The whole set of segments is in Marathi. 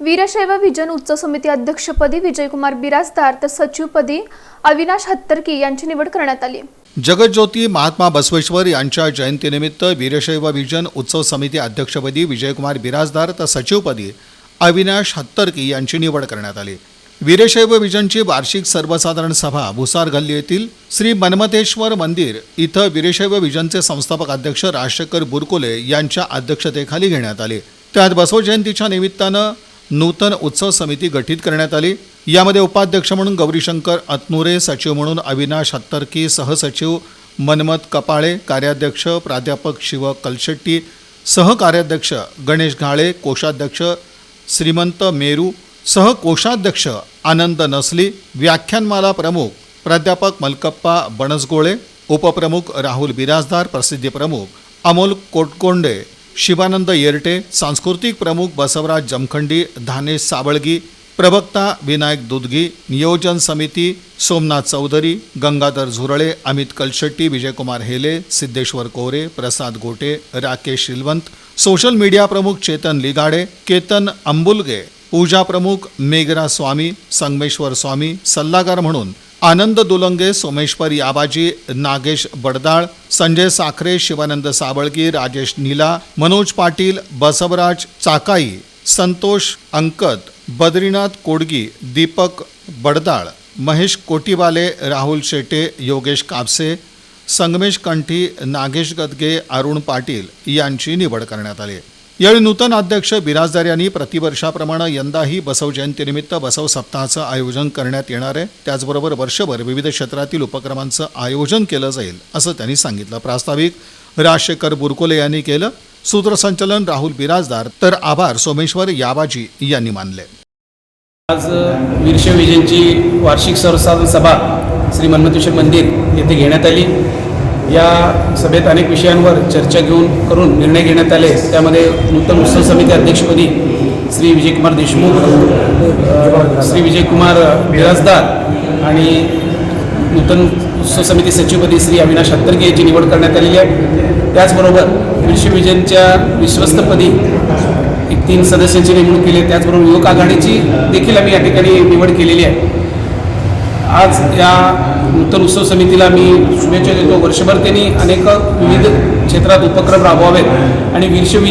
वीरशैव विजन उत्सव समिती अध्यक्षपदी विजयकुमार बिराजदार तर सचिवपदी अविनाश हत्तरकी यांची निवड करण्यात आली. जगज्योती महात्मा बसवेश्वर यांच्या जयंतीनिमित्त वीरशैव विजन उत्सव समिती अध्यक्षपदी विजयकुमार बिराजदार तर सचिवपदी अविनाश हत्तरकी यांची निवड करण्यात आली. वीरशैव विजनची वार्षिक सर्वसाधारण सभा भुसार गल्ली येथील श्री मनमतेश्वर मंदिर इथं वीरशैव विजनचे संस्थापक अध्यक्ष राजशेखर बुरकुले यांच्या अध्यक्षतेखाली घेण्यात आले. त्यात बसव जयंतीच्या निमित्तानं नूतन उत्सव समिती गठीत करण्यात आली. यामध्ये उपाध्यक्ष म्हणून गौरीशंकर अतनुरे सचिव म्हणून अविनाश हत्तरकी सहसचिव मनमत कपाळे कार्याध्यक्ष प्राध्यापक शिव कलशेट्टी सहकार्याध्यक्ष गणेश घाळे कोषाध्यक्ष श्रीमंत मेरू सहकोषाध्यक्ष आनंद नसली व्याख्यानमाला प्रमुख प्राध्यापक मलकप्पा बनसगोळे उपप्रमुख राहुल बिराजदार प्रसिद्धी प्रमुख अमोल कोटकोंडे शिवानंद येरटे सांस्कृतिक प्रमुख बसवराज जमखंडी धानेश साबळगी प्रवक्ता विनायक दुधगी नियोजन समिती सोमनाथ चौधरी गंगाधर झुरळे अमित कलशेट्टी विजयकुमार हेले सिद्धेश्वर कोरे प्रसाद गोटे राकेश शिलवंत सोशल मीडिया प्रमुख चेतन लिगाडे केतन अंबुलगे पूजा प्रमुख मेघरा स्वामी संगमेश्वर स्वामी सल्लागार म्हणून आनंद दुलंगे सोमेश्वर याबाजी नागेश बडदाळ संजय साखरे शिवानंद साबळगी राजेश नीला मनोज पाटील बसवराज चाकाई संतोष अंकत बद्रीनाथ कोडगी दीपक बडदाळ महेश कोटीवाले राहुल शेटे योगेश कापसे संगमेश कंठी नागेश गदगे अरुण पाटील यांची निवड करण्यात आली. यावेळी नूतन अध्यक्ष बिराजदार यांनी प्रतिवर्षाप्रमाणे यंदाही बसव जयंतीनिमित्त बसव सप्ताहाचं आयोजन करण्यात येणार आहे. त्याचबरोबर वर्षभर विविध क्षेत्रातील उपक्रमांचं आयोजन केलं जाईल असं त्यांनी सांगितलं. प्रास्ताविक राजशेखर बुरकोले यांनी केलं. सूत्रसंचलन राहुल बिराजदार. तर आभार सोमेश्वर याबाजी यांनी मानले. आज वीरशैव विजयची वार्षिक सर्वसाधारण सभा श्री मन्मतेश्वर मंदिर येथे घेण्यात आली. या सभेत अनेक विषयांवर चर्चा घेऊन करून निर्णय घेण्यात आले. त्यामध्ये नूतन उत्सव समिती अध्यक्षपदी श्री विजयकुमार देशमुख श्री विजयकुमार बिराजदार आणि नूतन उत्सव समिती सचिवपदी श्री अविनाश हत्तरके यांची निवड करण्यात आलेली आहे. त्याचबरोबर विश्वविजनच्या विश्वस्तपदी एक तीन सदस्यांची नेमणूक केली आहे. त्याचबरोबर युवक आघाडीची देखील आम्ही या ठिकाणी निवड केलेली आहे. आज या नूतन उत्सव समितीला मी शुभेच्छा देतो. वर्षभर त्यांनी अनेक विविध क्षेत्रात उपक्रम राबवावेत आणि वीरशैव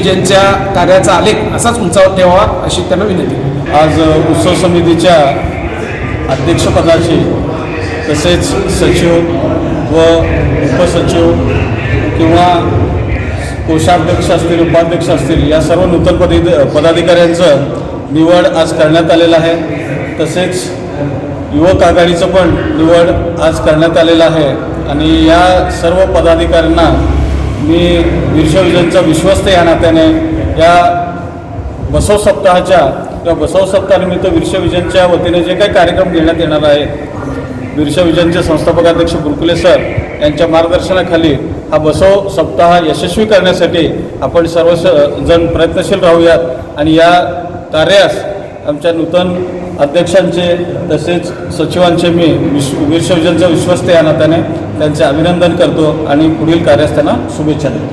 कार्याचा आलेख असाच उंचावर ठेवावा अशी त्यांना विनंती. आज उत्सव समितीच्या अध्यक्षपदाची तसेच सचिव व उपसचिव किंवा कोषाध्यक्ष असतील उपाध्यक्ष असतील या सर्व नूतन पदी पदाधिकाऱ्यांचं निवड आज करण्यात आलेलं आहे. तसेच युवक आघाडीचं पण निवड आज करण्यात आलेलं आहे. आणि या सर्व पदाधिकाऱ्यांना मी विश्वविजनचा विश्वस्त या नात्याने या बसव सप्ताहाच्या किंवा बसव सप्ताहानिमित्त विश्वविजनच्या वतीने जे काही कार्यक्रम घेण्यात येणार आहेत विश्वविजनचे संस्थापक अध्यक्ष सर यांच्या मार्गदर्शनाखाली हा बसव सप्ताह यशस्वी करण्यासाठी आपण सर्व स- जण प्रयत्नशील राहूयात. आणि या कार्यास आमच्या नूतन अध्यक्षांचे तसेच सचिवांचे मी विश्व विश्वविजनचा विश्वस्त या नात्याने त्यांचे अभिनंदन करतो आणि पुढील कार्यास त्यांना शुभेच्छा देतो.